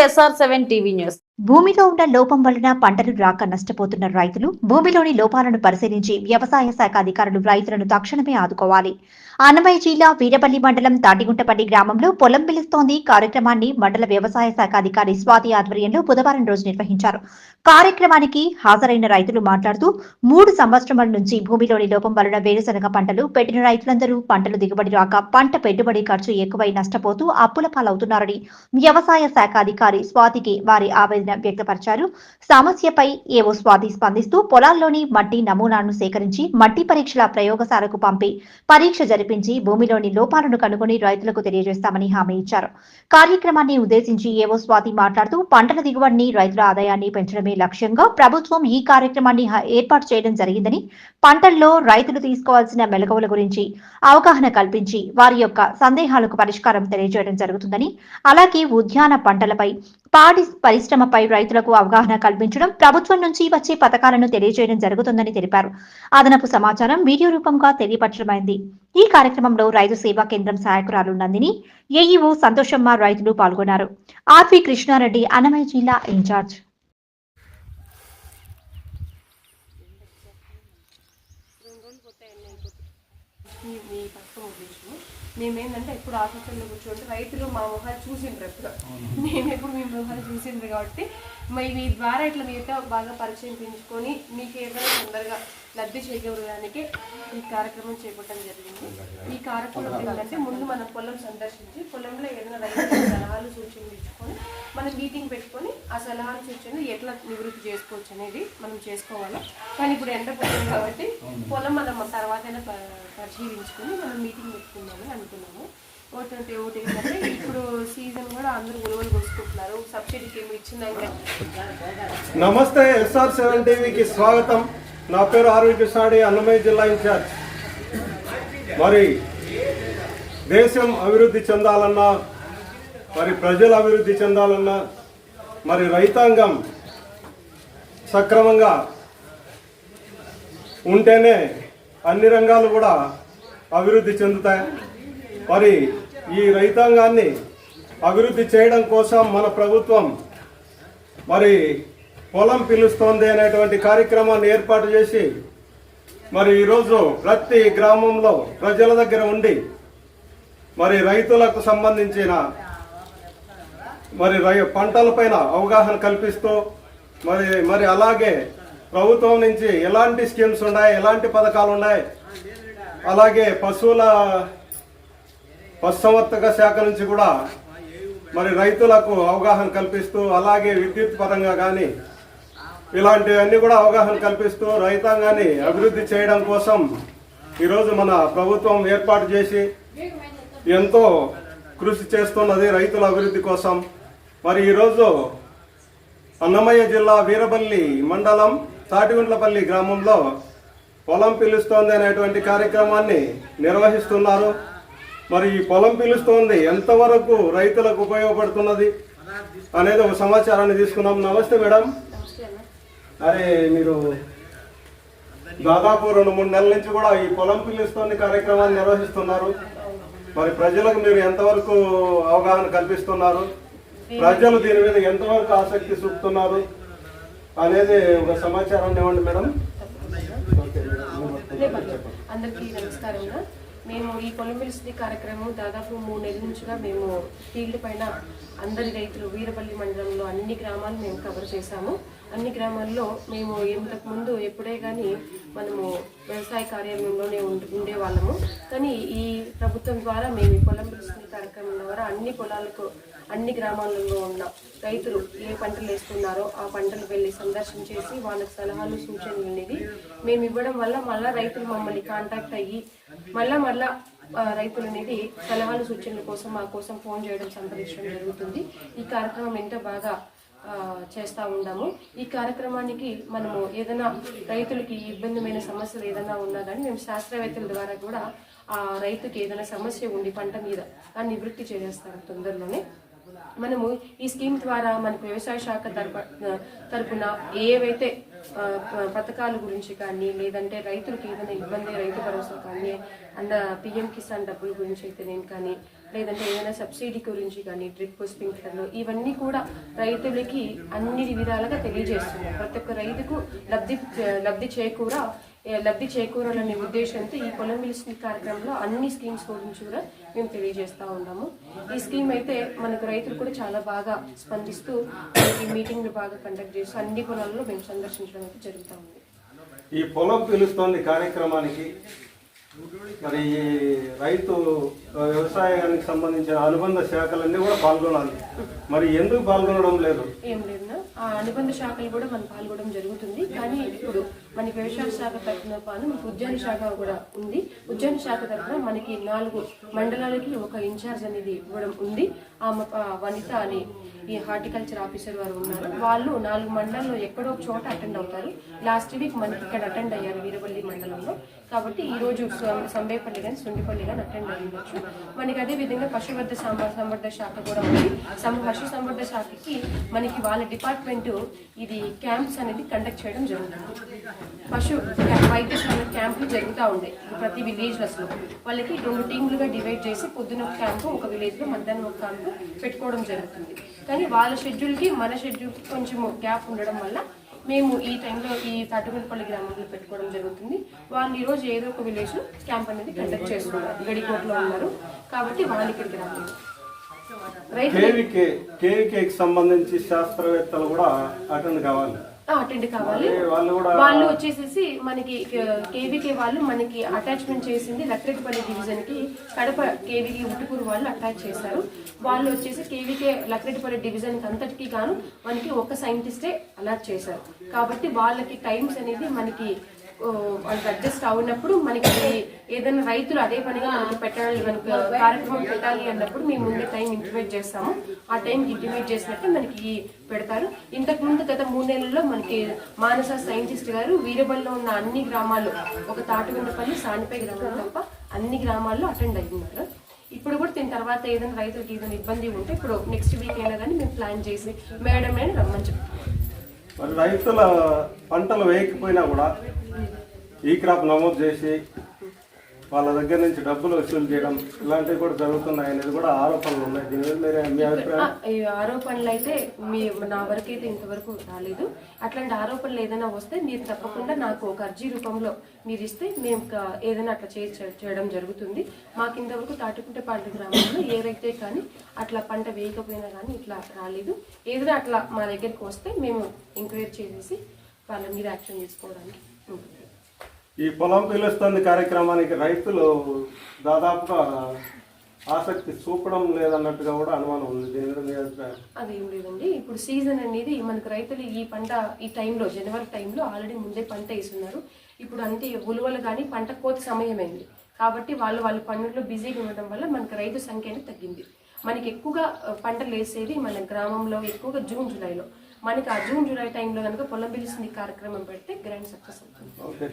SR seven TV news భూమిలో ఉన్న లోపం వలన పంటలు రాక నష్టపోతున్న రైతులు భూమిలోని లోపాలను పరిశీలించి వ్యవసాయ శాఖ అధికారులు రైతులను తక్షణమే ఆదుకోవాలి. అన్నమయ్య జిల్లా వీరపల్లి మండలం తాటిగుంటపల్లి గ్రామంలో పొలం పిలుస్తోంది. కార్యక్రమాన్ని మండల వ్యవసాయ శాఖ అధికారి స్వాతి ఆధ్వర్యంలో బుధవారం రోజు నిర్వహించారు. కార్యక్రమానికి హాజరైన రైతులు మాట్లాడుతూ మూడు సంవత్సరముల నుంచి భూమిలోని లోపం వలన వేరుశనగ పంటలు పెట్టిన రైతులందరూ పంటలు దిగుబడి రాక పంట పెట్టుబడి ఖర్చు ఎక్కువై నష్టపోతూ అప్పుల పాలవుతున్నారని వ్యవసాయ శాఖ అధికారి స్వాతికి వారి ఆవేదన వ్యక్తపరిచారు. సమస్యపై ఏవో స్వాతి స్పందిస్తూ పొలాల్లోని మట్టి నమూనాను సేకరించి మట్టి పరీక్షల ప్రయోగశాలకు పంపి పరీక్ష జరిపించి భూమిలోని లోపాలను కనుగొని రైతులకు తెలియజేస్తామని హామీ ఇచ్చారు. కార్యక్రమాన్ని ఉద్దేశించి ఏవో స్వాతి మాట్లాడుతూ పంటల దిగుబడిని రైతుల ఆదాయాన్ని పెంచడమే లక్ష్యంగా ప్రభుత్వం ఈ కార్యక్రమాన్ని ఏర్పాటు చేయడం జరిగిందని పంటల్లో రైతులు తీసుకోవాల్సిన మెలకువల గురించి అవగాహన కల్పించి వారి యొక్క సందేహాలకు పరిష్కారం తెలియజేయడం జరుగుతుందని అలాగే ఉద్యాన పంటలపై పాడి పరిశ్రమపై రైతులకు అవగాహన కల్పించడం ప్రభుత్వం నుంచి వచ్చే పథకాలను తెలియజేయడం జరుగుతుందని తెలిపారు. అదనపు సమాచారం వీడియో రూపంగా తెలియపరచడమైంది ఈ కార్యక్రమంలో రైతు సేవా కేంద్రం సహాయకురాలు నందిని ఏఈఓ సంతోషమ్మ రైతులు పాల్గొన్నారు. ఆర్పి కృష్ణారెడ్డి అన్నమయ్య జిల్లా ఇన్ఛార్జ్ మీ మీ పక్కన ఉద్దేశం మేమేంటంటే ఎప్పుడు ఆఫీసుల్లో కూర్చోండి రైతులు మా మొహాలు చూసిండ్రు ఎప్పుడు. నేను ఎప్పుడు మీ మొహాలు చూసిండ్రు కాబట్టి మరి మీ ద్వారా ఇట్లా మీతో బాగా పరిచయం పెంచుకొని మీకు ఏదైనా తొందరగా లబ్ధి చేకూరడానికి ఈ కార్యక్రమం చేపట్టడం జరిగింది. ఈ కార్యక్రమం ఏంటంటే ముందు మన పొలం సందర్శించి పొలంలో ఏదైనా రైతుల సలహాలు సూచనలు ఇచ్చుకొని మనం మీటింగ్ పెట్టుకొని ఆ సలహాలు సూచనలు ఎట్లా నివృత్తి చేసుకోవచ్చు అనేది మనం చేసుకోవాలి. కానీ ఇప్పుడు ఎండ పడుతుంది కాబట్టి పొలం మనం తర్వాతైనా ప- పరిశీలించుకొని మనం మీటింగ్ పెట్టుకుందామని అనుకున్నాము. ఒకటి ఒకటి ఏంటంటే ఇప్పుడు సీజన్ కూడా అందరూ ఉలవలు కోసుకుంటున్నారు సబ్సిడీకి ఏమి ఇచ్చిందంటే నమస్తే ఎస్ఆర్ సెవెన్ టీవీకి స్వాగతం. నా పేరు ఆర్వి కృష్ణాడి అన్నమయ్య జిల్లా ఇన్ఛార్జ్. మరి దేశం అభివృద్ధి చెందాలన్నా మరి ప్రజలు అభివృద్ధి చెందాలన్నా మరి రైతాంగం సక్రమంగా ఉంటేనే అన్ని రంగాలు కూడా అభివృద్ధి చెందుతాయి. మరి ఈ రైతాంగాన్ని అభివృద్ధి చేయడం కోసం మన ప్రభుత్వం మరి పొలం పిలుస్తోంది అనేటువంటి కార్యక్రమాన్ని ఏర్పాటు చేసి మరి ఈరోజు ప్రతి గ్రామంలో ప్రజల దగ్గర ఉండి మరి రైతులకు సంబంధించిన మరి రై పంటలపైన అవగాహన కల్పిస్తూ మరి మరి అలాగే ప్రభుత్వం నుంచి ఎలాంటి స్కీమ్స్ ఉన్నాయి ఎలాంటి పథకాలు ఉన్నాయి? అలాగే పశువుల పశుసంవర్ధక శాఖ నుంచి కూడా మరి రైతులకు అవగాహన కల్పిస్తూ అలాగే విద్యుత్ పరంగా కానీ ఇలాంటివన్నీ కూడా అవగాహన కల్పిస్తూ రైతాంగాన్ని అభివృద్ధి చేయడం కోసం ఈరోజు మన ప్రభుత్వం ఏర్పాటు చేసి ఎంతో కృషి చేస్తున్నది రైతుల అభివృద్ధి కోసం. మరి ఈరోజు అన్నమయ్య జిల్లా వీరపల్లి మండలం తాటిగుంట్లపల్లి గ్రామంలో పొలం పిలుస్తోంది అనేటువంటి కార్యక్రమాన్ని నిర్వహిస్తున్నారు. మరి ఈ పొలం పిలుస్తోంది ఎంతవరకు రైతులకు ఉపయోగపడుతున్నది అనేది ఒక సమాచారాన్ని తీసుకున్నాం. నమస్తే మేడం. అరే మీరు దాదాపు రెండు మూడు నెలల నుంచి కూడా ఈ పొలం పిలుస్తోంది కార్యక్రమాన్ని నిర్వహిస్తున్నారు. మరి ప్రజలకు మీరు ఎంతవరకు అవగాహన కల్పిస్తున్నారు? ప్రజలు దీని మీద ఎంతవరకు ఆసక్తి చూపుతున్నారు అనేది ఒక సమాచారాన్ని ఇవ్వండి మేడం. అందరికీ నమస్కారం మేము ఈ పొలిమిల్స్ది కార్యక్రమం దాదాపు మూడు నెలల నుంచిగా మేము ఫీల్డ్ పైన అందరి రైతులు వీరపల్లి మండలంలో అన్ని గ్రామాలు మేము కవర్ చేశాము. అన్ని గ్రామాల్లో మేము ఇంతకు ముందు ఎప్పుడే కానీ మనము వ్యవసాయ కార్యాలయంలోనే ఉండే ఉండేవాళ్ళము. కానీ ఈ ప్రభుత్వం ద్వారా మేము ఈ పొలం పిలుచుకునే కార్యక్రమం ద్వారా అన్ని పొలాలకు అన్ని గ్రామాలలో ఉన్న రైతులు ఏ పంటలు వేస్తున్నారో ఆ పంటలు వెళ్ళి సందర్శన చేసి వాళ్ళకి సలహాలు సూచనలు అనేది మేము ఇవ్వడం వల్ల మళ్ళీ రైతులు మమ్మల్ని కాంటాక్ట్ అయ్యి మళ్ళా మళ్ళా రైతులు అనేది సలహాలు సూచనల కోసం మా కోసం ఫోన్ చేయడం సంప్రదించడం జరుగుతుంది. ఈ కార్యక్రమం ఎంత బాగా చేస్తూ ఉన్నాము ఈ కార్యక్రమానికి మనము ఏదైనా రైతులకి ఇబ్బందిమైన సమస్యలు ఏదైనా ఉన్నా కానీ మేము శాస్త్రవేత్తల ద్వారా కూడా ఆ రైతుకి ఏదైనా సమస్య ఉండి పంట మీద దాన్ని నివృత్తి చేసేస్తారు తొందరలోనే. మనము ఈ స్కీమ్ ద్వారా మనకు వ్యవసాయ శాఖ తరపు తరపున ఏవైతే పథకాల గురించి కానీ లేదంటే రైతులకు ఏదైనా ఇబ్బంది రైతు భరోసా కానీ అండ్ పిఎం కిసాన్ డబ్బుల గురించి అయితే నేను కానీ లేదంటే ఏదైనా సబ్సిడీ గురించి కానీ డ్రిప్ స్ప్రింక్లర్లు ఇవన్నీ కూడా రైతులకి అన్ని విధాలుగా తెలియజేస్తున్నారు ప్రతి ఒక్క రైతుకు లబ్ధి లబ్ధి చేకూర లబ్ధి చేకూరాలనే ఉద్దేశంతో ఈ పొలం పిలిచిన కార్యక్రమంలో అన్ని స్కీమ్స్ గురించి కూడా మేము తెలియజేస్తా ఉన్నాము. ఈ స్కీమ్ అయితే మనకు రైతులు కూడా చాలా బాగా స్పందిస్తూ ఈ మీటింగ్లు బాగా కండక్ట్ చేస్తూ అన్ని పొలాల్లో మేము సందర్శించడం అయితే జరుగుతూ ఉంది. ఈ పొలం పిలుస్తోంది కార్యక్రమానికి. మరి ఈ రైతు వ్యవసాయానికి సంబంధించిన అనుబంధ శాఖలన్నీ కూడా పాల్గొనాలి. మరి ఎందుకు పాల్గొనడం లేదు? ఏం ఆ అనుబంధ శాఖలు కూడా మనం పాల్గొనడం జరుగుతుంది. కానీ ఇప్పుడు మనకి వ్యవసాయ శాఖ తరఫున పాను మనకు ఉద్యాన శాఖ కూడా ఉంది. ఉద్యాన శాఖ తరఫున మనకి నాలుగు మండలాలకి ఒక ఇన్ఛార్జ్ అనేది ఇవ్వడం ఉంది. ఆ వనిత అని ఈ హార్టికల్చర్ ఆఫీసర్ వారు ఉన్నారు. వాళ్ళు నాలుగు మండలంలో ఎక్కడో ఒక చోట అటెండ్ అవుతారు. లాస్ట్ వీక్ మనకి ఇక్కడ అటెండ్ అయ్యారు వీరపల్లి మండలంలో. కాబట్టి ఈ రోజు సంబేపల్లి కానీ సుండిపల్లి కానీ అటెండ్ అయ్యవచ్చు మనకి అదే విధంగా పశువర్ధ సంవర్ధ శాఖ కూడా ఉంది. సం- పశు సంవర్ధ శాఖకి మనకి వాళ్ళ డిపార్ట్మెంట్ ఇది క్యాంప్స్ అనేది కండక్ట్ చేయడం జరుగుతుంది. పశు క్యా- వైద్యశాల క్యాంపులు జరుగుతూ ఉండే ప్రతి విలేజ్లస్లో వాళ్ళకి రెండు టీంలుగా డివైడ్ చేసి పొద్దున ఒక క్యాంపు ఒక విలేజ్లో మధ్యాహ్నం ఒక క్యాంపు పెట్టుకోవడం జరుగుతుంది. కానీ వాళ్ళ షెడ్యూల్కి మన షెడ్యూల్కి కొంచెం గ్యాప్ ఉండడం వల్ల మేము ఈ టైంలో ఈ తాటిపల్లిపల్లి గ్రామంలో పెట్టుకోవడం జరుగుతుంది. వాళ్ళు ఈరోజు ఏదో ఒక విలేజ్ క్యాంప్ అనేది కండక్ట్ చేస్తున్నారు. గడికోట్లో ఉన్నారు కాబట్టి వాళ్ళు ఇక్కడికి రావాలి కేవీకే కేవీకేకి సంబంధించి శాస్త్రవేత్తలు కూడా అటెండ్ కావాలి. అటెండ్ కావాలి. వాళ్ళు వచ్చేసేసి మనకి కేవీకే వాళ్ళు మనకి అటాచ్మెంట్ చేసింది లక్రెట్పల్లి డివిజన్కి కడప కేవీకి ఉట్టుకూరు వాళ్ళు అటాచ్ చేశారు. వాళ్ళు వచ్చేసి కేవీకే లక్రెట్పల్లి డివిజన్కి అంతటికి గాను మనకి ఒక సైంటిస్టే అలాట్ చేశారు. కాబట్టి వాళ్ళకి టైమ్స్ అనేది మనకి వాళ్ళకి అడ్జస్ట్ అవునప్పుడు మనకి ఏదైనా రైతులు అదే పనిగా మనకి పెట్టాలి మనకి కార్యక్రమం పెట్టాలి అన్నప్పుడు మేము ముందే టైం ఇంటిమేట్ చేస్తాము. ఆ టైం ఇంటిమేట్ చేసినట్టు మనకి పెడతారు. ఇంతకు ముందు గత మూడు నెలల్లో మనకి మానస సైంటిస్ట్ గారు వీరబల్లో ఉన్న అన్ని గ్రామాలు ఒక తాటిగుండపల్లి సానిపై గ్రామం తప్ప అన్ని గ్రామాల్లో అటెండ్ అయ్యున్నారు ఇప్పుడు కూడా దీని తర్వాత ఏదైనా రైతులకి ఏదైనా ఇబ్బంది ఉంటే ఇప్పుడు నెక్స్ట్ వీక్ అయినా కానీ మేము ప్లాన్ చేసి మేడం నేను రమ్మని చెప్తాం మరి రైతుల పంటలు వేయకపోయినా కూడా ఈ క్రాప్ నమోదు చేసి వాళ్ళ దగ్గర నుంచి డబ్బులు వసూలు చేయడం ఇలాంటివి కూడా జరుగుతున్నాయి అనేది కూడా ఆరోపణలు ఉన్నాయి. దీని మీద మీరే మీ అభిప్రాయం? ఈ ఆరోపణలు అయితే మీ నా వరకు అయితే ఇంతవరకు రాలేదు. అట్లాంటి ఆరోపణలు ఏదైనా వస్తే మీరు తప్పకుండా నాకు ఒక అర్జీ రూపంలో మీరు ఇస్తే మేము ఏదైనా అట్లా చేయడం జరుగుతుంది. మాకు ఇంతవరకు తాటికుంట పాట గ్రామంలో ఏ రైతే కానీ అట్లా పంట వేయకపోయినా కానీ ఇట్లా రాలేదు. ఏదైనా అట్లా మా దగ్గరికి వస్తే మేము ఎంకరేజ్ చేసేసి వాళ్ళ మీద యాక్షన్ తీసుకోవడానికి ఉంటుంది ఈ పొలం పిలుస్తుంది కార్యక్రమానికి రైతులు దాదాపుగా ఆసక్తి చూపడం లేదన్నట్టుగా కూడా అనుమానం ఉంది. అదేం లేదండి. ఇప్పుడు సీజన్ అనేది మనకు రైతులు ఈ పంట ఈ టైంలో జనవరి టైంలో ఆల్రెడీ ముందే పంట వేస్తున్నారు ఇప్పుడు అంతే ఉలువలు కానీ పంట కోత సమయమైంది. కాబట్టి వాళ్ళు వాళ్ళ పనుల్లో బిజీగా ఉండడం వల్ల మనకు రైతు సంఖ్య అనేది తగ్గింది. మనకి ఎక్కువగా పంటలు వేసేది మన గ్రామంలో ఎక్కువగా జూన్ జూలైలో. మనకి ఆ జూన్ జూలై టైంలో కనుక పొలం పిలిచింది కార్యక్రమం పెడితే గ్రాండ్ సక్సెస్ అవుతుంది.